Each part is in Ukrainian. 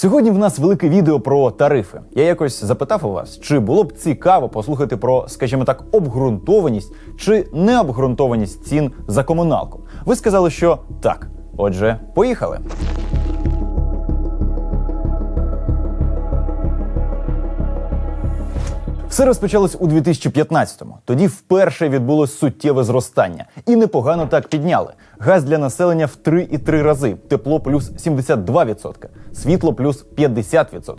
Сьогодні в нас велике відео про тарифи. Я якось запитав у вас, чи було б цікаво послухати про, скажімо так, обґрунтованість чи необґрунтованість цін за комуналку. Ви сказали, що так. Отже, поїхали. Все розпочалось у 2015-му. Тоді вперше відбулось суттєве зростання. І непогано так підняли. Газ для населення в 3,3 рази, тепло плюс 72%, світло плюс 50%.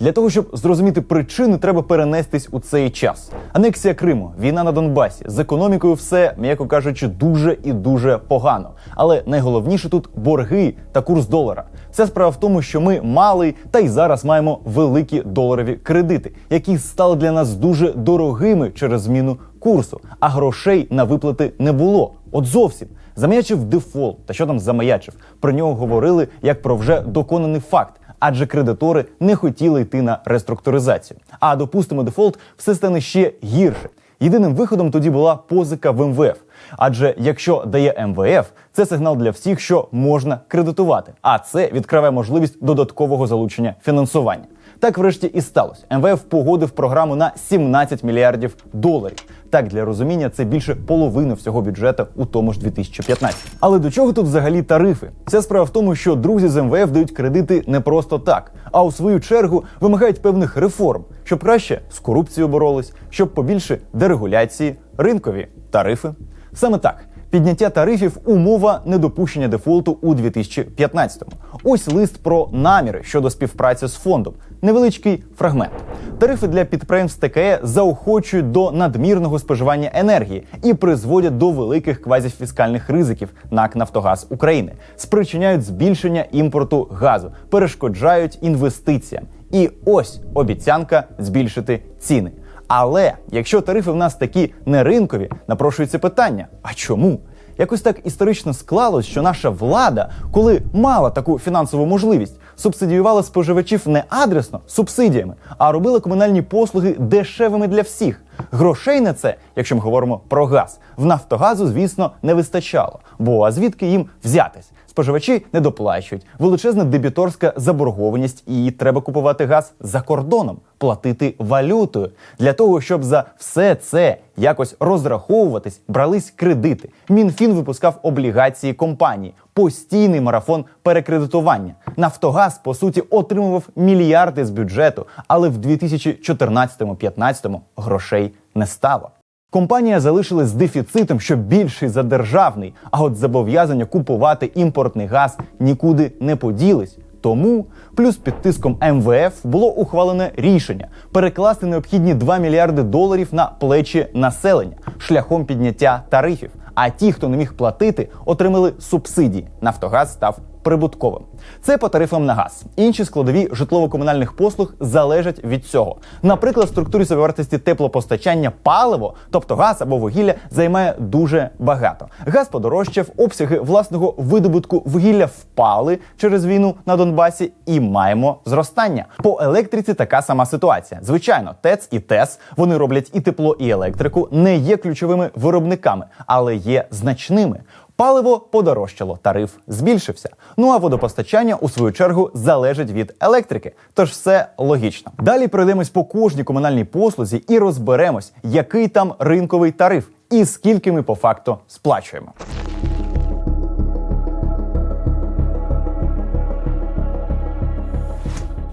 Для того, щоб зрозуміти причини, треба перенестись у цей час. Анексія Криму, війна на Донбасі. З економікою все, м'яко кажучи, дуже і дуже погано. Але найголовніше тут борги та курс долара. Вся справа в тому, що ми мали та й зараз маємо великі доларові кредити, які стали для нас дуже дорогими через зміну курсу, а грошей на виплати не було. От зовсім замаячив дефолт. Та що там замаячив? Про нього говорили як про вже доконаний факт. Адже кредитори не хотіли йти на реструктуризацію. А допустимо, дефолт все стане ще гірше. Єдиним виходом тоді була позика в МВФ. Адже якщо дає МВФ, це сигнал для всіх, що можна кредитувати. А це відкриває можливість додаткового залучення фінансування. Так, врешті, і сталося. МВФ погодив програму на 17 мільярдів доларів. Так, для розуміння, це більше половини всього бюджету у тому ж 2015. Але до чого тут взагалі тарифи? Вся справа в тому, що друзі з МВФ дають кредити не просто так, а у свою чергу вимагають певних реформ, щоб краще з корупцією боролись, щоб побільше дерегуляції, ринкові тарифи. Саме так. Підняття тарифів умова недопущення дефолту у 2015-му. Ось лист про наміри щодо співпраці з фондом. Невеличкий фрагмент. Тарифи для підприємств ТКЕ заохочують до надмірного споживання енергії і призводять до великих квазіфіскальних ризиків НАК Нафтогаз України, спричиняють збільшення імпорту газу, перешкоджають інвестиціям. І ось обіцянка збільшити ціни. Але якщо тарифи в нас такі не ринкові, напрошується питання: а чому? Якось так історично склалось, що наша влада, коли мала таку фінансову можливість, субсидіювала споживачів не адресно субсидіями, а робила комунальні послуги дешевими для всіх. Грошей на це, якщо ми говоримо про газ, в Нафтогазу, звісно, не вистачало. Бо а звідки їм взятись? Споживачі не доплачують, величезна дебіторська заборгованість, і треба купувати газ за кордоном, платити валютою. Для того, щоб за все це якось розраховуватись, брались кредити. Мінфін випускав облігації компанії, постійний марафон перекредитування. Нафтогаз, по суті, отримував мільярди з бюджету, але в 2014-2015 грошей не стало. Компанія залишилась з дефіцитом, що більший за державний, а от зобов'язання купувати імпортний газ нікуди не поділись. Тому плюс під тиском МВФ було ухвалене рішення перекласти необхідні 2 мільярди доларів на плечі населення шляхом підняття тарифів. А ті, хто не міг платити, отримали субсидії. Нафтогаз став прибутковим. Це по тарифам на газ. Інші складові житлово-комунальних послуг залежать від цього. Наприклад, в структурі собівартості теплопостачання паливо, тобто газ або вугілля, займає дуже багато. Газ подорожчав, обсяги власного видобутку вугілля впали через війну на Донбасі, і маємо зростання. По електриці така сама ситуація. Звичайно, ТЕЦ і ТЕС вони роблять і тепло, і електрику, не є ключовими виробниками, але є значними. Паливо подорожчало, тариф збільшився. Ну а водопостачання у свою чергу залежить від електрики. Тож все логічно. Далі пройдемось по кожній комунальній послузі і розберемось, який там ринковий тариф і скільки ми по факту сплачуємо.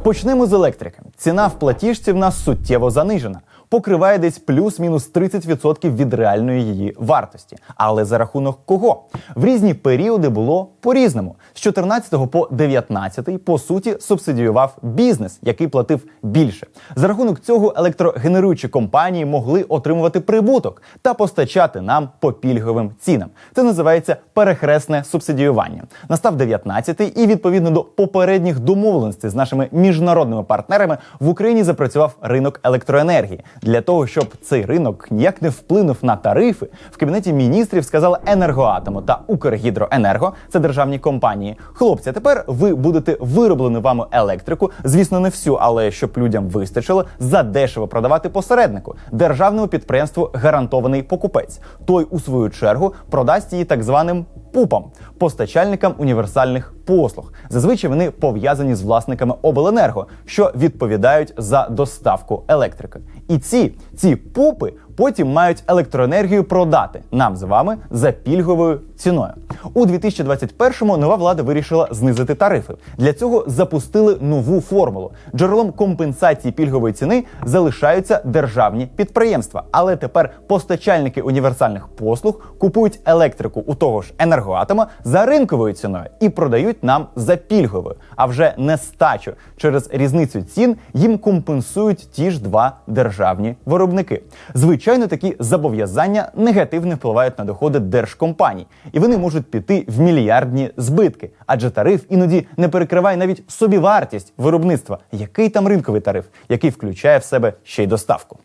Почнемо з електрики. Ціна в платіжці в нас суттєво занижена. Покриває десь плюс-мінус 30% від реальної її вартості. Але за рахунок кого? В різні періоди було по-різному. З 14 по 19 по суті субсидіював бізнес, який платив більше. За рахунок цього електрогенеруючі компанії могли отримувати прибуток та постачати нам по пільговим цінам. Це називається перехресне субсидіювання. Настав 19 і відповідно до попередніх домовленостей з нашими міжнародними партнерами в Україні запрацював ринок електроенергії. Для того щоб цей ринок ніяк не вплинув на тарифи, в кабінеті міністрів сказали енергоатому та Укргідроенерго, це державні компанії. Хлопці, тепер ви будете вироблену вами електрику, звісно, не всю, але щоб людям вистачило, задешево продавати посереднику державному підприємству гарантований покупець. Той у свою чергу продасть її так званим пупам постачальникам універсальних послуг. Зазвичай вони пов'язані з власниками обленерго, що відповідають за доставку електрики. І ці ці пупи потім мають електроенергію продати нам з вами за пільговою ціною. У 2021-му нова влада вирішила знизити тарифи. Для цього запустили нову формулу. Джерелом компенсації пільгової ціни залишаються державні підприємства. Але тепер постачальники універсальних послуг купують електрику у того ж енергоатома за ринковою ціною і продають нам за пільговою. А вже нестачу через різницю цін їм компенсують ті ж два державні виробники. Звичайно, такі зобов'язання негативно впливають на доходи держкомпаній, і вони можуть піти в мільярдні збитки, адже тариф іноді не перекриває навіть собівартість виробництва. Який там ринковий тариф, який включає в себе ще й доставку.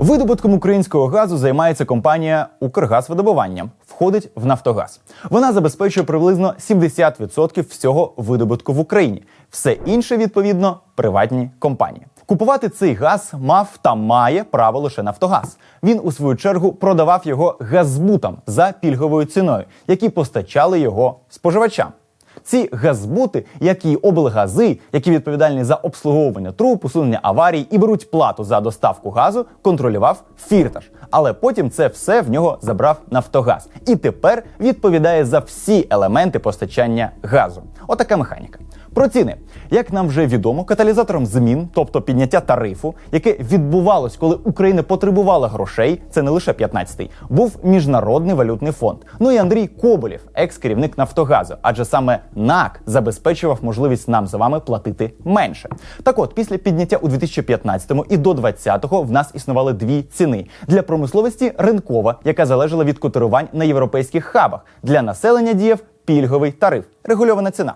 Видобутком українського газу займається компанія Укргазвидобування, входить в Нафтогаз. Вона забезпечує приблизно 70% всього видобутку в Україні. Все інше, відповідно, приватні компанії. Купувати цей газ мав та має право лише Нафтогаз. Він у свою чергу продавав його газбутам за пільговою ціною, які постачали його споживачам. Ці газбути, як і облгази, які відповідальні за обслуговування труб, усунення аварій і беруть плату за доставку газу, контролював фірташ. Але потім це все в нього забрав Нафтогаз. І тепер відповідає за всі елементи постачання газу. Отака механіка. Про ціни, як нам вже відомо, каталізатором змін, тобто підняття тарифу, яке відбувалось, коли Україна потребувала грошей, це не лише 15-й, був міжнародний валютний фонд. Ну і Андрій Коболєв, екс-керівник Нафтогазу, адже саме НАК забезпечував можливість нам з вами платити менше. Так от, після підняття у 2015-му і до 2020-го в нас існували дві ціни для промисловості ринкова, яка залежала від котирувань на європейських хабах. Для населення діяв пільговий тариф, регульована ціна.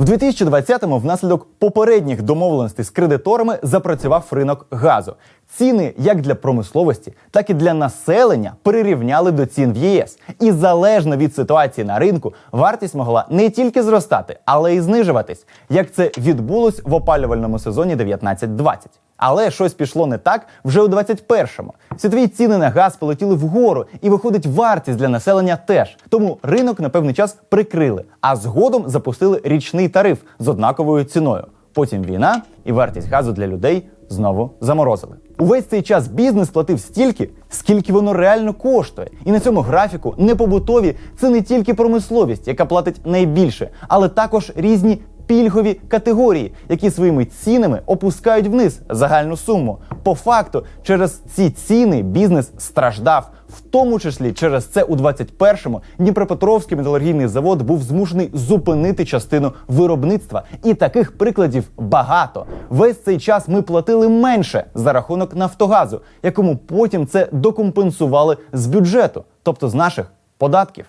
В 2020-му внаслідок попередніх домовленостей з кредиторами запрацював ринок газу. Ціни як для промисловості, так і для населення перерівняли до цін в ЄС. І залежно від ситуації на ринку, вартість могла не тільки зростати, але й знижуватись, як це відбулось в опалювальному сезоні 19-20. Але щось пішло не так вже у 21-му. Світові ціни на газ полетіли вгору, і виходить вартість для населення теж. Тому ринок на певний час прикрили, а згодом запустили річний тариф з однаковою ціною. Потім війна і вартість газу для людей знову заморозили. Увесь цей час бізнес платив стільки, скільки воно реально коштує. І на цьому графіку непобутові це не тільки промисловість, яка платить найбільше, але також різні пільгові категорії, які своїми цінами опускають вниз загальну суму. По факту, через ці ціни бізнес страждав. В тому числі через це у 21-му Дніпропетровський металургійний завод був змушений зупинити частину виробництва. І таких прикладів багато. Весь цей час ми платили менше за рахунок Нафтогазу, якому потім це докомпенсували з бюджету, тобто з наших податків.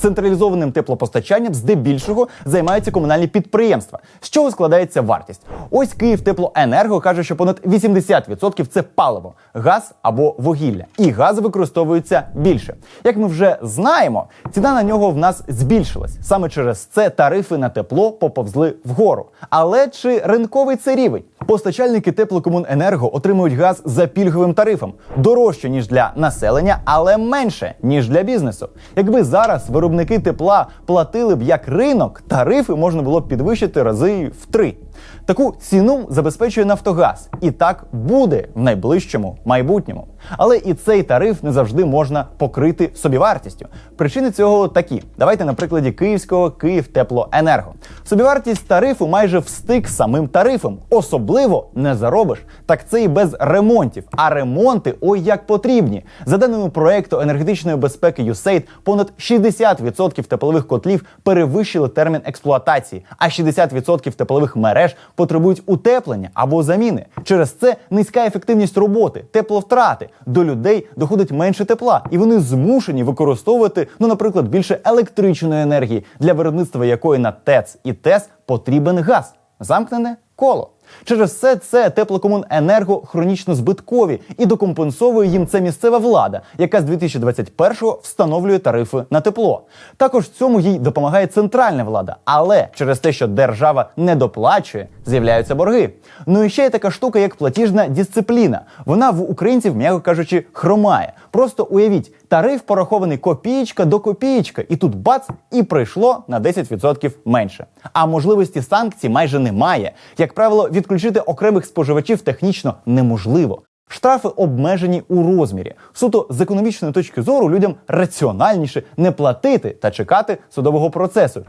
Централізованим теплопостачанням здебільшого займаються комунальні підприємства. З чого складається вартість? Ось Київ Теплоенерго каже, що понад 80% це паливо, газ або вугілля. І газ використовується більше. Як ми вже знаємо, ціна на нього в нас збільшилась. Саме через це тарифи на тепло поповзли вгору. Але чи ринковий це рівень? Постачальники теплокомуненерго отримують газ за пільговим тарифом дорожче ніж для населення, але менше ніж для бізнесу. Якби зараз виробники тепла платили б як ринок, тарифи можна було б підвищити рази в три. Таку ціну забезпечує Нафтогаз, і так буде в найближчому майбутньому. Але і цей тариф не завжди можна покрити собівартістю. Причини цього такі: давайте на прикладі київського Київтеплоенерго. Собівартість тарифу майже встиг самим тарифом. Особливо не заробиш. Так це і без ремонтів. А ремонти ой як потрібні. За даними проекту енергетичної безпеки USAID, понад 60% теплових котлів перевищили термін експлуатації, а 60% теплових мереж потребують утеплення або заміни. Через це низька ефективність роботи, тепловтрати. До людей доходить менше тепла, і вони змушені використовувати, ну, наприклад, більше електричної енергії, для виробництва якої на ТЕЦ і ТЕС потрібен газ. Замкнене коло. Через все це теплокомуненерго хронічно збиткові і докомпенсовує їм це місцева влада, яка з 2021-го встановлює тарифи на тепло. Також цьому їй допомагає центральна влада, але через те, що держава не доплачує, з'являються борги. Ну і ще є така штука, як платіжна дисципліна. Вона в українців, м'яко кажучи, хромає. Просто уявіть, тариф порахований копієчка до копієчка, і тут бац, і прийшло на 10% менше. А можливості санкцій майже немає. Як правило, відключити окремих споживачів технічно неможливо. Штрафи обмежені у розмірі. Суто з економічної точки зору людям раціональніше не платити та чекати судового процесу.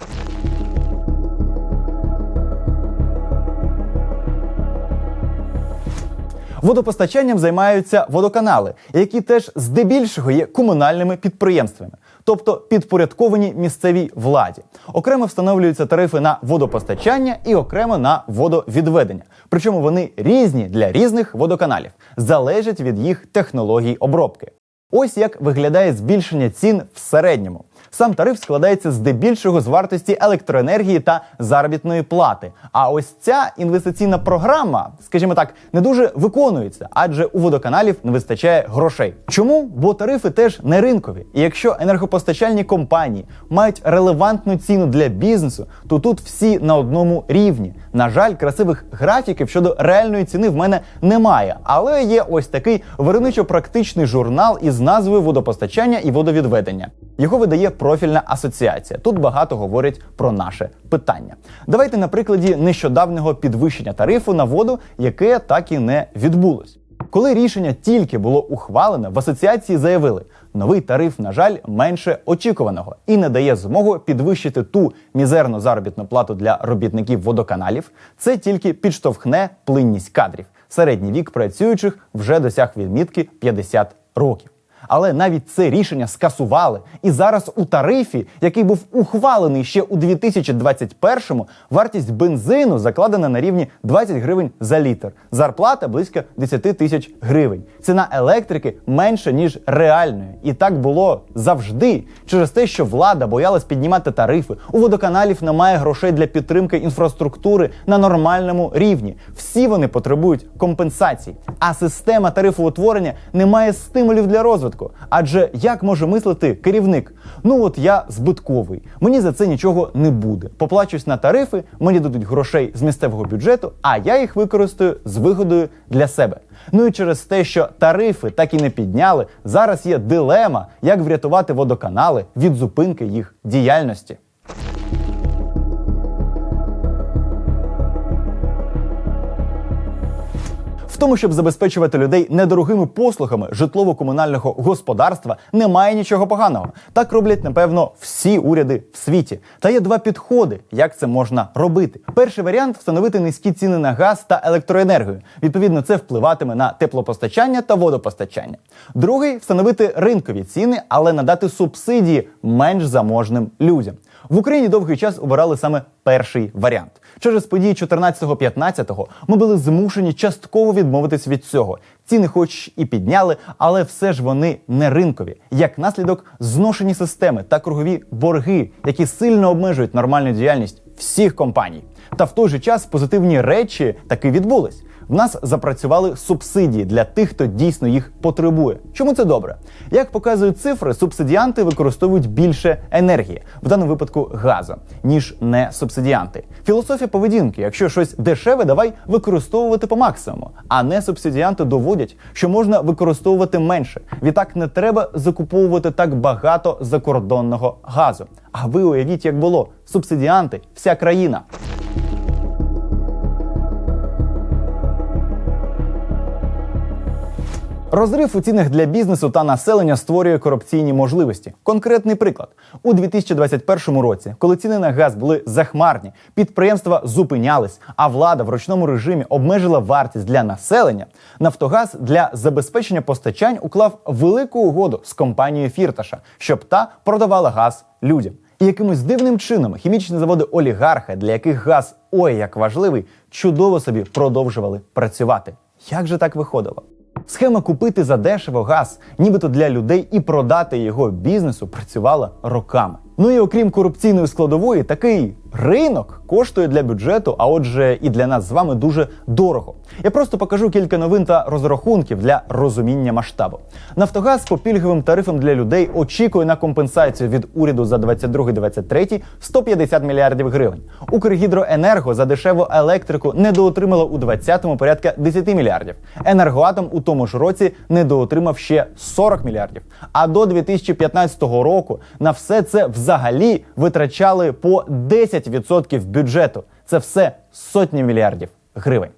Водопостачанням займаються водоканали, які теж здебільшого є комунальними підприємствами, тобто підпорядковані місцевій владі. Окремо встановлюються тарифи на водопостачання і окремо на водовідведення. Причому вони різні для різних водоканалів, залежать від їх технологій обробки. Ось як виглядає збільшення цін в середньому. Сам тариф складається здебільшого з вартості електроенергії та заробітної плати. А ось ця інвестиційна програма, скажімо так, не дуже виконується, адже у водоканалів не вистачає грошей. Чому? Бо тарифи теж не ринкові. І якщо енергопостачальні компанії мають релевантну ціну для бізнесу, то тут всі на одному рівні. На жаль, красивих графіків щодо реальної ціни в мене немає, але є ось такий виробничо-практичний журнал із назвою водопостачання і водовідведення. Його видає профільна асоціація. Тут багато говорять про наше питання. Давайте на прикладі нещодавнього підвищення тарифу на воду, яке так і не відбулось. Коли рішення тільки було ухвалене, в асоціації заявили, новий тариф, на жаль, менше очікуваного і не дає змогу підвищити ту мізерну заробітну плату для робітників водоканалів. Це тільки підштовхне плинність кадрів. Середній вік працюючих вже досяг відмітки 50 років. Але навіть це рішення скасували. І зараз у тарифі, який був ухвалений ще у 2021-му, вартість бензину закладена на рівні 20 гривень за літр. Зарплата близько 10 тисяч гривень. Ціна електрики менша ніж реальної. І так було завжди. Через те, що влада боялась піднімати тарифи. У водоканалів немає грошей для підтримки інфраструктури на нормальному рівні. Всі вони потребують компенсацій. А система тарифоутворення не має стимулів для розвитку. Адже як може мислити керівник? Ну от я збитковий, мені за це нічого не буде. Поплачусь на тарифи, мені дадуть грошей з місцевого бюджету, а я їх використаю з вигодою для себе. Ну і через те, що тарифи так і не підняли, зараз є дилема, як врятувати водоканали від зупинки їх діяльності. Тому, щоб забезпечувати людей недорогими послугами житлово-комунального господарства, немає нічого поганого. Так роблять, напевно, всі уряди в світі. Та є два підходи, як це можна робити. Перший варіант встановити низькі ціни на газ та електроенергію. Відповідно, це впливатиме на теплопостачання та водопостачання. Другий встановити ринкові ціни, але надати субсидії менш заможним людям. В Україні довгий час обирали саме перший варіант. Через події 14-15 ми були змушені частково відмовитись від цього. Ціни, хоч і підняли, але все ж вони не ринкові. Як наслідок, зношені системи та кругові борги, які сильно обмежують нормальну діяльність всіх компаній. Та в той же час позитивні речі таки відбулись. В нас запрацювали субсидії для тих, хто дійсно їх потребує. Чому це добре? Як показують цифри, субсидіанти використовують більше енергії, в даному випадку газу, ніж не субсидіанти. Філософія поведінки: якщо щось дешеве, давай використовувати по максимуму. А не субсидіанти доводять, що можна використовувати менше. Відтак не треба закуповувати так багато закордонного газу. А ви уявіть, як було субсидіанти, вся країна. Розрив у цінах для бізнесу та населення створює корупційні можливості. Конкретний приклад у 2021 році, коли ціни на газ були захмарні, підприємства зупинялись, а влада в ручному режимі обмежила вартість для населення. Нафтогаз для забезпечення постачань уклав велику угоду з компанією Фірташа, щоб та продавала газ людям. І якимось дивним чином хімічні заводи олігарха, для яких газ ой як важливий, чудово собі продовжували працювати. Як же так виходило? Схема купити за дешево газ, нібито для людей і продати його бізнесу працювала роками. Ну і окрім корупційної складової, такий ринок коштує для бюджету, а отже, і для нас з вами дуже дорого. Я просто покажу кілька новин та розрахунків для розуміння масштабу. Нафтогаз по пільговим тарифам для людей очікує на компенсацію від уряду за 22-23 150 мільярдів гривень. Укргідроенерго за дешеву електрику недоотримало у 20-му порядка 10 мільярдів. Енергоатом у тому ж році недоотримав ще 40 мільярдів. А до 2015 року на все це взагалі витрачали по 10% бюджету. Це все сотні мільярдів гривень.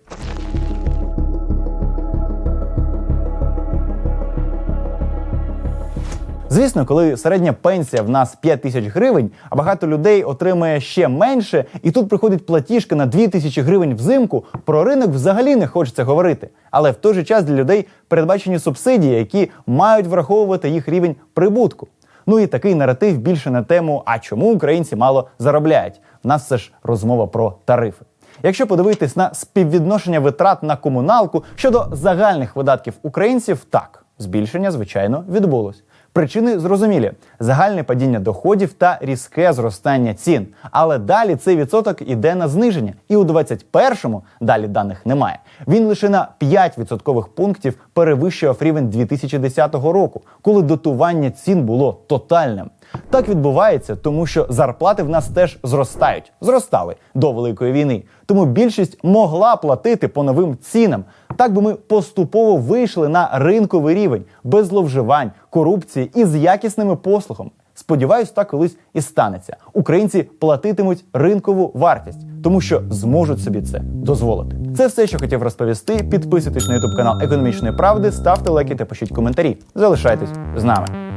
Звісно, коли середня пенсія в нас 5 тисяч гривень, а багато людей отримує ще менше, і тут приходить платіжка на 2 тисячі гривень взимку, про ринок взагалі не хочеться говорити. Але в той же час для людей передбачені субсидії, які мають враховувати їх рівень прибутку. Ну і такий наратив більше на тему, а чому українці мало заробляють. В нас це ж розмова про тарифи. Якщо подивитись на співвідношення витрат на комуналку щодо загальних видатків українців, так збільшення, звичайно, відбулось. Причини зрозумілі: загальне падіння доходів та різке зростання цін. Але далі цей відсоток іде на зниження. І у 21-му, далі даних немає. Він лише на 5 відсоткових пунктів перевищував рівень 2010 року, коли дотування цін було тотальним. Так відбувається, тому що зарплати в нас теж зростають, зростали до великої війни. Тому більшість могла платити по новим цінам. Так би ми поступово вийшли на ринковий рівень без зловживань, корупції і з якісними послугами. Сподіваюсь, так колись і станеться. Українці платитимуть ринкову вартість, тому що зможуть собі це дозволити. Це все, що хотів розповісти. Підписуйтесь на ютуб канал Економічної правди, ставте лайки та пишіть коментарі. Залишайтесь з нами.